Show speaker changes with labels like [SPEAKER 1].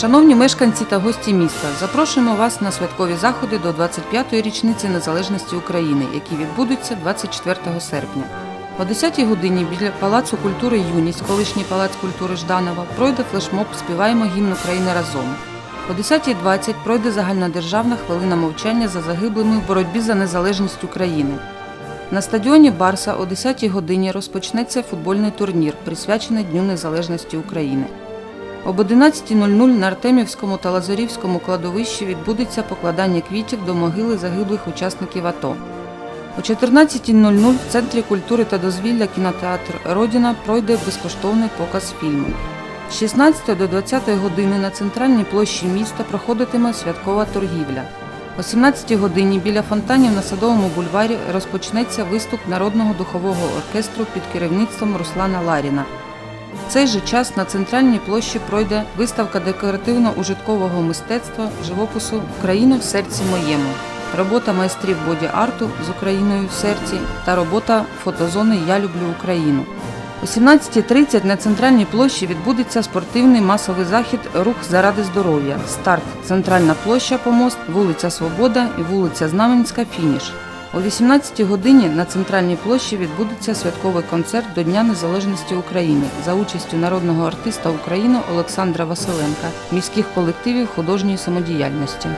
[SPEAKER 1] Шановні мешканці та гості міста, запрошуємо вас на святкові заходи до 25-ї річниці незалежності України, які відбудуться 24 серпня. О 10-й годині біля Палацу культури Юність, колишній палац культури Жданова, пройде флешмоб Співаємо гімн України разом. О 10.20 пройде загальнодержавна хвилина мовчання за загиблими в боротьбі за незалежність України. На стадіоні Барса о 10-й годині розпочнеться футбольний турнір, присвячений Дню Незалежності України. Об 11.00 на Артемівському та Лазарівському кладовищі відбудеться покладання квітів до могили загиблих учасників АТО. О 14.00 в Центрі культури та дозвілля кінотеатр Родіна пройде безкоштовний показ фільму. З 16 до 20 години на центральній площі міста проходитиме святкова торгівля. О 17 годині біля фонтанів на Садовому бульварі розпочнеться виступ народного духового оркестру під керівництвом Руслана Ларіна. В цей же час на центральній площі пройде виставка декоративно-ужиткового мистецтва живопису Україна в серці моєму, робота майстрів боді-арту з Україною в серці та робота фотозони Я люблю Україну. О 17.30 на центральній площі відбудеться спортивний масовий захід Рух заради здоров'я. Старт Центральна площа Помост, вулиця Свобода і вулиця Знаменська Фініш. О 18 годині на центральній площі відбудеться святковий концерт до Дня Незалежності України за участю народного артиста України Олександра Василенка, міських колективів художньої самодіяльності.